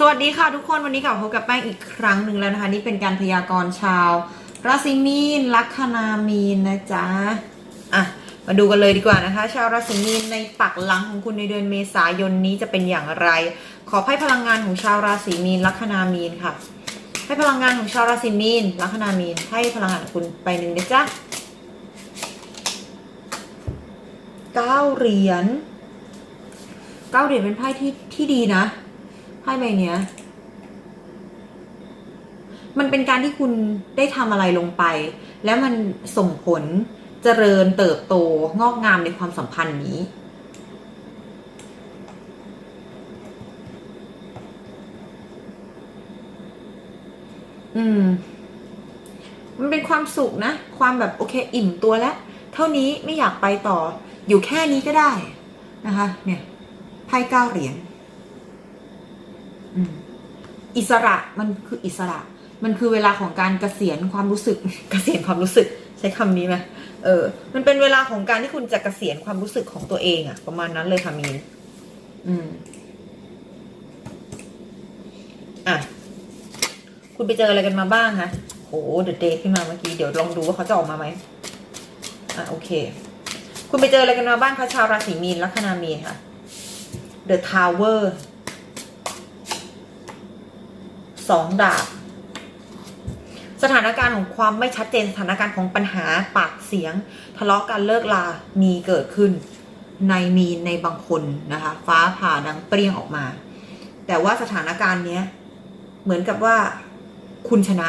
สวัสดีค่ะทุกคนวันนี้กลับมาพบกับแป้งอีกครั้งหนึ่งแล้วนะคะ นี่เป็นการพยากรณ์ชาว ราศีมีนลัคนามีนนะจ๊ะอะมาดูกันเลยดีกว่านะคะ ชาวราศีมีนในปักหลังของคุณในเดือนเมษายนนี้จะเป็นอย่างไร ขอให้พลังงานของชาวราศีมีนลัคนามีนค่ะ ให้พลังงานของชาวราศีมีนลัคนามีน ให้พลังงานของคุณไปหนึ่งนะจ๊ะเก้าเหรียญเก้าเหรียญเป็นไพ่ที่ที่ดีนะ ไพ่ใบเนี้ย มันเป็นการที่คุณได้ทำอะไรลงไป แล้วมันส่งผลเจริญเติบโตงอกงามในความสัมพันธ์นี้อืม มันเป็นความสุขนะ ความแบบโอเคอิ่มตัวแล้ว เท่านี้ไม่อยากไปต่อ อยู่แค่นี้ก็ได้นะคะ เนี่ยไพ่เก้าเหรียญ อืมอิสระมันคืออิสระ มันคือเวลาของการเกษียณความรู้สึก เกษียณความรู้สึก ใช้คำนี้ไหมเออ มันเป็นเวลาของการที่คุณจะเกษียณความรู้สึกของตัวเองอะประมาณนั้นเลยค่ะมีนอืมอะคุณไปเจออะไรกันมาบ้างคะโหเดอะเดย์ขึ้นมาเมื่อกี้ เดี๋ยวลองดูว่าเขาจะออกมาไหมอะโอเค คุณไปเจออะไรกันมาบ้างคะชาวราศีมีนลัคนามีนค่ะ The Tower สองดาบ สถานการณ์ของความไม่ชัดเจนสถานการณ์ของปัญหาปากเสียง ทะเลาะกันเลิกลามีเกิดขึ้น ในมีในบางคนนะคะ ฟ้าผ่าดังเปรี้ยงออกมา แต่ว่าสถานการณ์เนี้ยเหมือนกับว่าคุณชนะ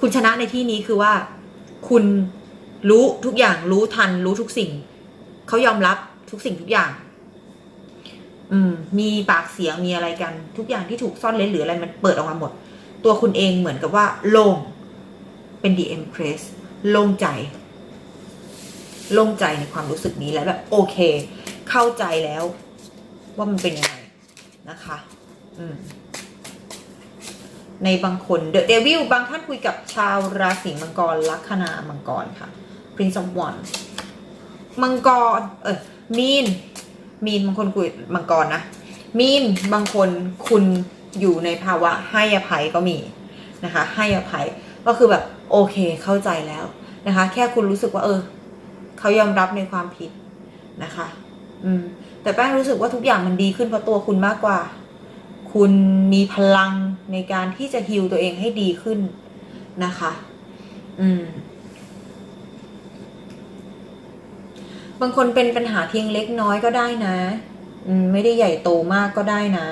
คุณชนะในที่นี้คือว่า คุณรู้ทุกอย่างรู้ทัน รู้ทุกสิ่ง เขายอมรับทุกสิ่งทุกอย่าง อืม มีปากเสียงมีอะไรกัน ทุกอย่างที่ถูกซ่อนเร้นหรืออะไรมันเปิดออกมาหมด ตัวคุณเองเหมือนกับว่าโล่งเป็น the empress โล่งใจโล่งใจในความรู้สึกนี้แล้วแบบโอเค เข้าใจแล้ว ว่ามันเป็นยังไงนะคะ อืมในบางคน The Devil บางท่านคุยกับชาวราศีมังกรลัคนามังกรค่ะ Prince of Wands มังกร เออมีน มีนบางคนคุยมังกรนะ มีนบางคนคุณ อยู่ในภาวะให้อภัยก็มีนะคะ ให้อภัยก็คือแบบโอเคเข้าใจแล้วนะคะ แค่คุณรู้สึกว่า เออเขายอมรับในความผิดนะคะ อืม แต่แป้งรู้สึกว่าทุกอย่างมันดีขึ้นเพราะตัวคุณมากกว่า คุณมีพลังในการที่จะฮิวตัวเองให้ดีขึ้นนะคะ อืม บางคนเป็นปัญหาเพียงเล็กน้อยก็ได้นะ อืม ไม่ได้ใหญ่โตมากก็ได้นะ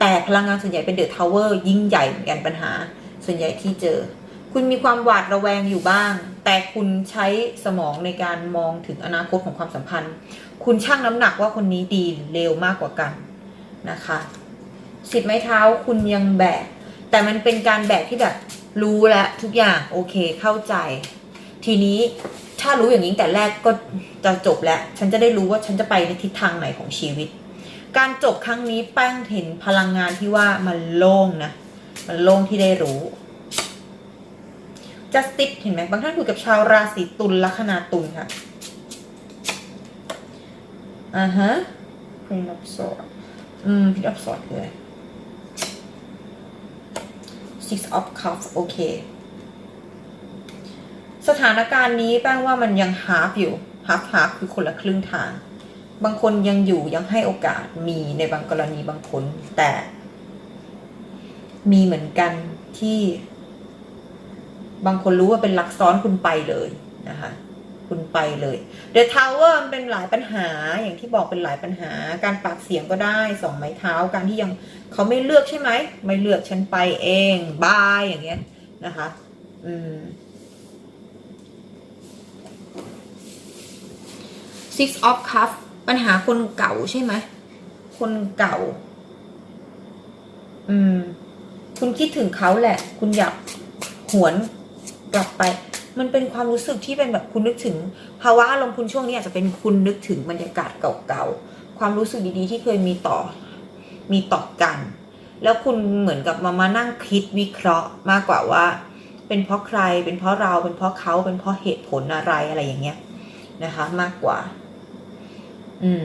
แต่พลังงานส่วนใหญ่เป็นเดอะทาวเวอร์ยิ่งใหญ่เหมือนกันปัญหา ส่วนใหญ่ที่เจอ คุณมีความหวาดระแวงอยู่บ้าง แต่คุณใช้สมองในการมองถึงอนาคตของความสัมพันธ์ คุณชั่งน้ำหนักว่าคนนี้ดีหรือเลวมากกว่ากันนะคะสิบไม้เท้าคุณยังแบก แต่มันเป็นการแบกที่แบบรู้แล้วทุกอย่างโอเคเข้าใจ ทีนี้ถ้ารู้อย่างนี้แต่แรกก็จะจบแล้ว ฉันจะได้รู้ว่าฉันจะไปในทิศทางไหนของชีวิต การจบครั้งนี้แป้งเห็นพลังงานที่ว่ามันโล่งนะ มันโล่งที่ได้รู้ justice เห็นไหมบางท่านคุยกับชาวราศีตุลลัคนาตุลค่ะอ่าฮะ Queen of Swords อืม Queen of Swords คืออะไร Six of Cups โอเค สถานการณ์นี้แป้งว่ามันยังฮาร์ฟอยู่ฮาร์ฟฮาร์ฟคือคนละครึ่งทาง บางคนยังอยู่ยังให้โอกาสมีในบางกรณีบางคน แต่ มีเหมือนกันที่ บางคนรู้ว่าเป็นลักซ้อนคุณไปเลยนะคะคุณไปเลย The Tower มันเป็นหลายปัญหาอย่างที่บอกเป็นหลายปัญหา การปากเสียงก็ได้สองไม้เท้าการที่ยังเขาไม่เลือกใช่ไหมไม่เลือกฉันไปเองบายอย่างเงี้ยนะคะ อืม Six of Cups ปัญหาคนเก่าใช่ไหมคนเก่า อืม คุณคิดถึงเขาแหละ คุณอยากหวนกลับไป มันเป็นความรู้สึกที่เป็นแบบคุณนึกถึง ภาวะอารมณ์คุณช่วงนี้อาจจะเป็นคุณนึกถึงบรรยากาศเก่าๆ ความรู้สึกดีๆ ที่เคยมีต่อ มีต่อกัน แล้วคุณเหมือนกับมามานั่งคิดวิเคราะห์มากกว่าว่า เป็นเพราะใคร เป็นเพราะเรา เป็นเพราะเขา เป็นเพราะเหตุผลอะไรอะไรอย่างเงี้ยนะคะ มากกว่า อืม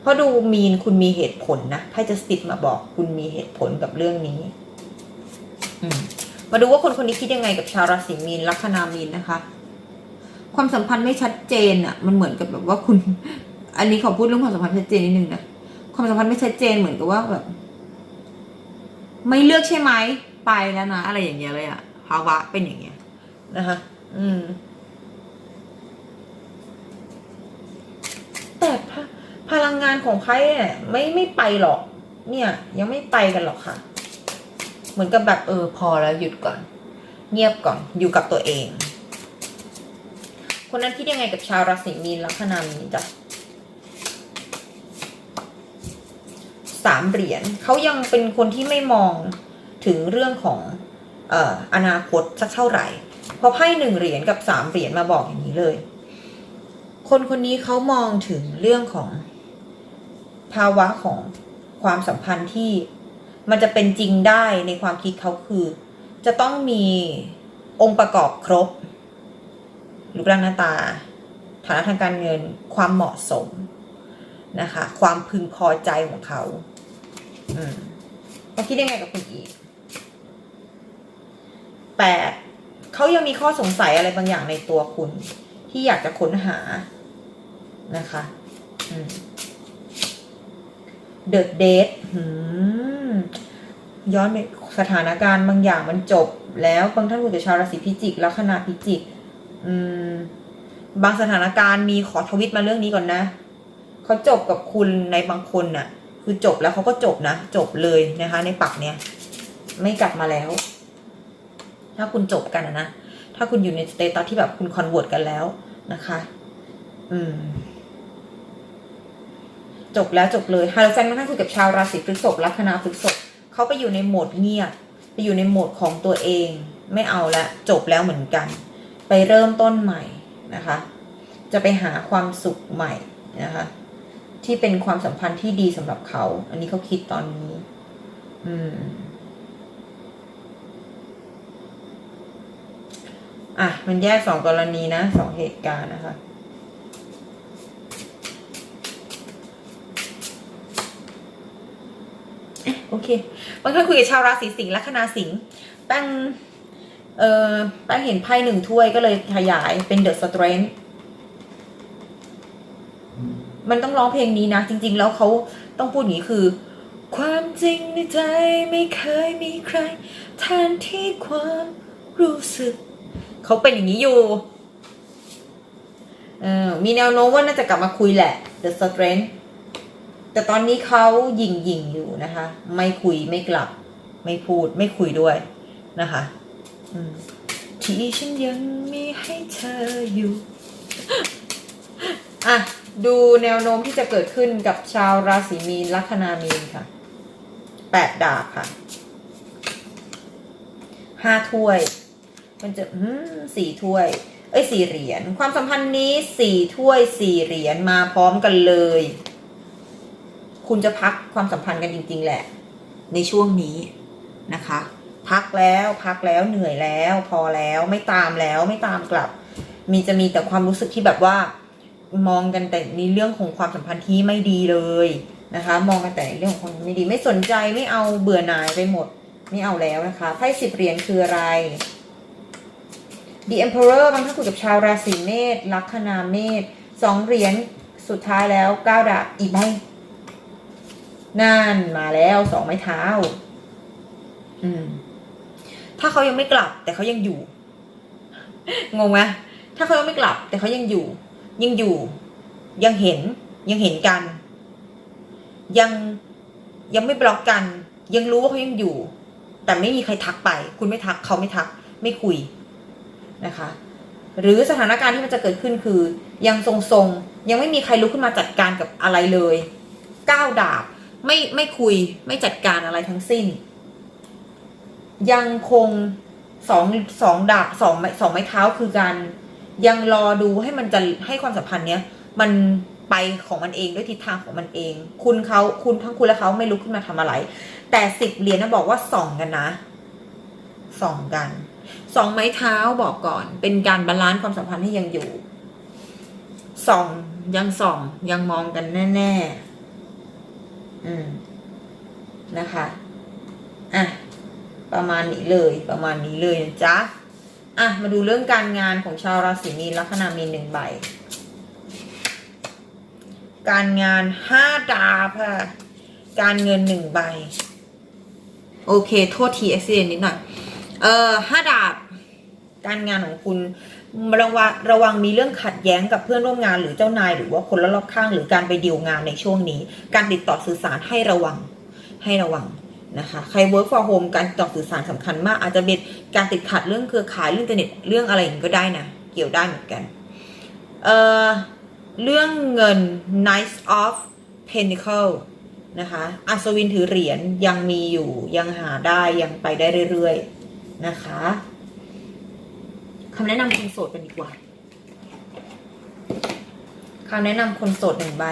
เพราะดูมีนคุณมีเหตุผลนะไพ่จะสติดมาบอกคุณมีเหตุผลกับเรื่องนี้อืมมาดูว่าคนคนนี้คิดยังไงกับชาวราศีมีนลัคนามีนนะคะ ความสัมพันธ์ไม่ชัดเจนอะ่ะ มันเหมือนกับแบบว่าคุณ อันนี้ขอพูดเรื่องความสัมพันธ์ชัดเจนนิดนึงนะความสัมพันธ์ไม่ชัดเจนเหมือนกับว่าแบบ ไม่เลือกใช่ไหมไปแล้วนะอะไรอย่างเงี้ยเลยอะภาวะเป็นอย่างเงี้ยนะคะ อืม แต่พลังงานของไพ่เนี่ยไม่ไม่ไปหรอก เนี่ย ยังไม่ไปกันหรอกค่ะ เหมือนกับแบบเออพอแล้วหยุดก่อน เงียบก่อนอยู่กับตัวเอง คนนั้นคิดยังไงกับชาวราศีมีนลัคนามีนจ้ะสามเหรียญเขายังเป็นคนที่ไม่มองถึงเรื่องของอออนาคตสักเท่าไหร่พราะไพ่หนึ่งเหรียญกับสามเหรียญมาบอกอย่างนี้เลย คนคนนี้เขามองถึงเรื่องของภาวะของความสัมพันธ์ที่มันจะเป็นจริงได้ในความคิดเขาคือ จะต้องมีองค์ประกอบครบรูปร่างหน้าตา ฐานะทางการเงินความเหมาะสมนะคะ ความพึงพอใจของเขาอืมเขาคิดยังไงกับคุณอีกแปดเขายังมีข้อสงสัยอะไรบางอย่างในตัวคุณ ที่อยากจะค้นหา นะคะเดอะเดทย้อนไปสถานการณ์บางอย่างมันจบ แล้วบางท่านคุยกับชาวราศีพิจิกลัคนาพิจิกอืมบางสถานการณ์มีขอทวิตมาเรื่องนี้ก่อนนะเขาจบกับคุณในบางคนน่ะ คือจบแล้วเขาก็จบนะ จบเลยนะคะ ในปักเนี้ยไม่กลับมาแล้ว ถ้าคุณจบกันนะถ้าคุณอยู่ในสเตตัสที่แบบคุณคอนเวิร์ตกันแล้วนะคะ อืม จบแล้วจบเลยฮาโลแฟนมาท่านคุยกับชาวราศีพฤษภลัคนาพฤษภเขาไปอยู่ในโหมดเงียบไปอยู่ในโหมดของตัวเอง ไม่เอาละจบแล้วเหมือนกัน ไปเริ่มต้นใหม่นะคะ จะไปหาความสุขใหม่นะคะ ที่เป็นความสัมพันธ์ที่ดีสำหรับเขา อันนี้เขาคิดตอนนี้ อืมอะ มันแยกสองกรณีนะสองเหตุการณ์นะคะ โอเคบางท่านคุยกับชาวราศีสิงห์ลัคนาสิงห์แป้งเอ่อแป้งเห็นไพ่หนึ่งถ้วยก็เลยขยายเป็นเดอะสเตรน h มันต้องร้องเพลงนี้นะ จริง ๆ แล้วเขาต้องพูดอย่างนี้คือ ความจริงในใจไม่เคยมีใครแทนที่ความรู้สึก เขาเป็นอย่างนี้อยู่เออมีแนวโน้มว่าน่าจะกลับมาคุยแหละ The Strength แต่ตอนนี้เขายิงยิงอยู่นะคะ ไม่คุยไม่กลับ ไม่พูดไม่คุยด้วยนะคะที่ฉันยังมีให้เธออยู่ อะ ดูแนวโน้มที่จะเกิดขึ้นกับชาวราศีมีนลัคนามีนค่ะแปดดาบค่ะห้าถ้วย มันจะอืมสี่ถ้วย เอ้ยสี่เหรียญความสัมพันธ์นี้สี่ถ้วยสี่เหรียญมาพร้อมกันเลย คุณจะพักความสัมพันธ์กันจริง ๆ แหละ ในช่วงนี้นะคะ พักแล้วพักแล้วเหนื่อยแล้ว พอแล้วไม่ตามแล้วไม่ตามกลับ มีจะมีแต่ความรู้สึกที่แบบว่า มองกันแต่ในเรื่องของความสัมพันธ์ที่ไม่ดีเลยนะคะ มองกันแต่เรื่องของความไม่ดีไม่สนใจไม่เอาเบื่อหน่ายไปหมดไม่เอาแล้วนะคะไพ่สิบเหรียญคืออะไร The Emperor บางท่านคุยกับชาวราศีเมษลัคนาเมษสองเหรียญสุดท้ายแล้วเก้าดาบอีกใบ นั่นมาแล้วสองไม้เท้า อืม ถ้าเขายังไม่กลับ แต่เขายังอยู่ งงไหมถ้าเขายังไม่กลับ แต่เขายังอยู่ ยังอยู่ ยังเห็น ยังเห็นกัน ยังยังไม่บล็อกกัน ยังรู้ว่าเขายังอยู่ แต่ไม่มีใครทักไป คุณไม่ทัก เขาไม่ทัก ไม่คุยนะคะ หรือสถานการณ์ที่มันจะเกิดขึ้นคือ ยังทรงๆยังไม่มีใครลุกขึ้นมาจัดการกับอะไรเลยก้าวดาบ ไม่ไม่คุยไม่จัดการอะไรทั้งสิ้น ยังคงสองสองดาบสองสองไม้เท้าคือการยังรอดูให้มันจะให้ความสัมพันธ์เนี้ยมันไปของมันเองด้วยทิศทางของมันเอง คุณเขาคุณทั้งคุณและเขาไม่ลุกขึ้นมาทำอะไร แต่สิบเหรียญนะบอกว่าส่องกันนะส่องกันสองไม้เท้าบอกก่อน เป็นการบาลานซ์ความสัมพันธ์ให้ยังอยู่ส่องยังส่องยังมองกันแน่ ๆ อืมนะคะอะประมาณนี้เลยประมาณนี้เลยนะจ๊ะอะมาดูเรื่องการงานของชาวราศีมีนลัคนามีนหนึ่งใบ การงานห้าดาบค่ะการเงินหนึ่งใบ โอเค โทษทีเอ็กซิเดนนิดหน่อยเอ่อห้าดาบ การงานของคุณ ระวังระวังมีเรื่องขัดแย้งกับเพื่อนร่วมงานหรือเจ้านาย หรือว่าคนรอบข้างหรือการไปดีลงานในช่วงนี้ การติดต่อสื่อสารให้ระวังให้ระวังนะคะใคร work for home การติดต่อสื่อสารสำคัญมาก อาจจะเป็นการติดขัดเรื่องเครือข่ายเรื่องอินเทอร์เน็ตเรื่องอะไรอย่างก็ได้นะเกี่ยวได้เหมือนกันเอ่อเรื่องเงิน Knight of Pentacle นะคะอัศวินถือเหรียญยังมีอยู่ยังหาได้ยังไปได้เรื่อยๆนะคะำแนะนำคนโสดกันดีกว่าคำแนะนำคนโสดหนึ่งใบ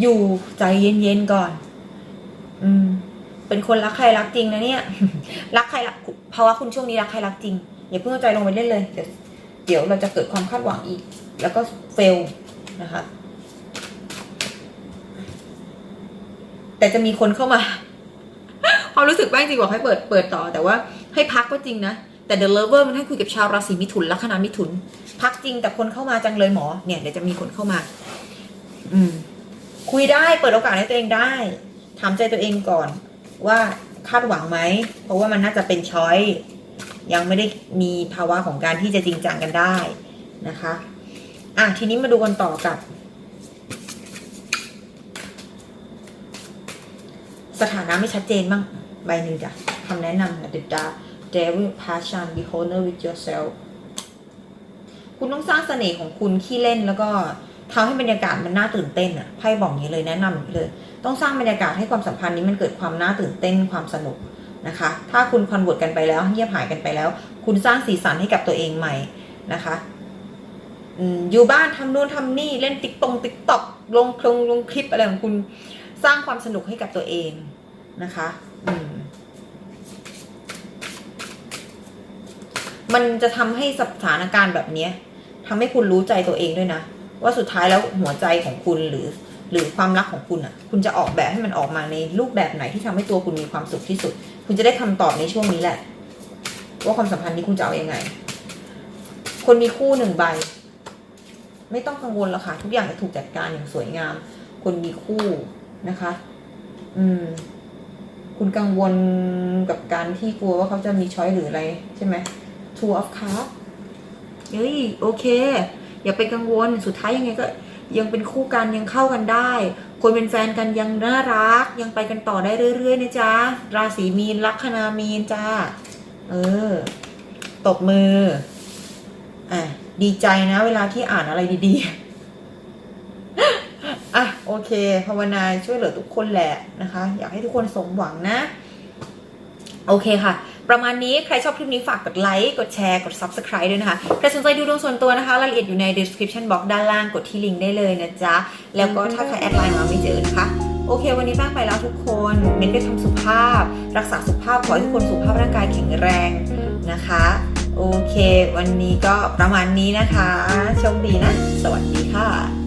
อยู่ใจเย็นๆก่อน อืม เป็นคนรักใครรักจริงนะเนี่ย รักใครรักภาวะคุณช่วงนี้รักใครรักจริง อย่าเพิ่งเอาใจลงไปเล่นเลย เดี๋ยวเดี๋ยวเราจะเกิดความคาดหวังอีก แล้วก็เฟล นะคะ แต่จะมีคนเข้ามาความรู้สึกบ้างจริงบอกให้เปิดเปิดต่อ แต่ว่าให้พักก็จริงนะ แต่ The Lover มันให้คุยกับชาวราศีมิถุนลัคนามิถุน พักจริงแต่คนเข้ามาจังเลยหมอ เนี่ยเดี๋ยวจะมีคนเข้ามา อืม คุยได้เปิดโอกาสให้ตัวเองได้ถามใจตัวเองก่อน ว่าคาดหวังไหม เพราะว่ามันน่าจะเป็นช้อยยังไม่ได้มีภาวะของการที่จะจริงจังกันได้นะคะ อะทีนี้มาดูกันต่อกับ สถานะไม่ชัดเจนบ้างใบหนึ่งจ้ะคำแนะนำค่ะ The Dark Devil Passion Be Honor with yourself คุณต้องสร้างเสน่ห์ของคุณขี้เล่นแล้วก็ทำให้บรรยากาศมันน่าตื่นเต้นอะไพ่บอกอย่างนี้เลยแนะนำอย่างนี้เลย ต้องสร้างบรรยากาศให้ความสัมพันธ์นี้มันเกิดความน่าตื่นเต้นความสนุกนะคะ ถ้าคุณคอนเวิร์ตกันไปแล้วเงียบหายกันไปแล้ว คุณสร้างสีสันให้กับตัวเองใหม่นะคะ อยู่บ้านทำนู่นทำนี่เล่นติ๊กตงติ๊กต็อกลงคลงลงคลิปอะไรของคุณสร้างความสนุกให้กับตัวเองนะคะอืมมันจะทำให้สถานการณ์แบบนี้ทำให้คุณรู้ใจตัวเองด้วยนะ ว่าสุดท้ายแล้วหัวใจของคุณหรือหรือความรักของคุณอะ คุณจะออกแบบให้มันออกมาในรูปแบบไหนที่ทำให้ตัวคุณมีความสุขที่สุด คุณจะได้คำตอบในช่วงนี้แหละ ว่าความสัมพันธ์นี้คุณจะเอาอยัางไง คนมีคู่หนึ่งใบ ไม่ต้องกังวลหรอกค่ะ ทุกอย่างจะถูกจัดการอย่างสวยงาม คนมีคู่นะคะ อืม คุณกังวลกับการที่กลัวว่าเขาจะมีช้อยหรืออะไรใช่ไหม Two of Cups เฮ้ยโอเค อย่าไปกังวลสุดท้ายยังไงก็ ยังเป็นคู่กันยังเข้ากันได้ คนเป็นแฟนกันยังน่ารัก ยังไปกันต่อได้เรื่อยๆนะจ๊ะ ราศีมีนลัคนามีนจ้า เออ ตบมือ อะ ดีใจนะ เวลาที่อ่านอะไรดีๆ อะโอเคภาวนาช่วยเหลือทุกคนแหละนะคะ อยากให้ทุกคนสมหวังนะ โอเคค่ะ ประมาณนี้ใครชอบคลิปนี้ฝากกดไลค์ กดแชร์ กด subscribe ด้วยนะคะ ใครสนใจดูดวงส่วนตัวนะคะ รายละเอียดอยู่ใน description box ด้านล่างกดที่ลิงก์ได้เลยนะจ๊ะ แล้วก็ถ้าใครแอดไลน์มาไม่เจอนะคะโอเค วันนี้แป้งไปแล้วทุกคนเน้นด้วยคำสุภาพ รักษาสุขภาพ ขอให้ทุกคนสุขภาพร่างกายแข็งแรงนะคะ โอเค วันนี้ก็ประมาณนี้นะคะโชคดีนะ สวัสดีค่ะ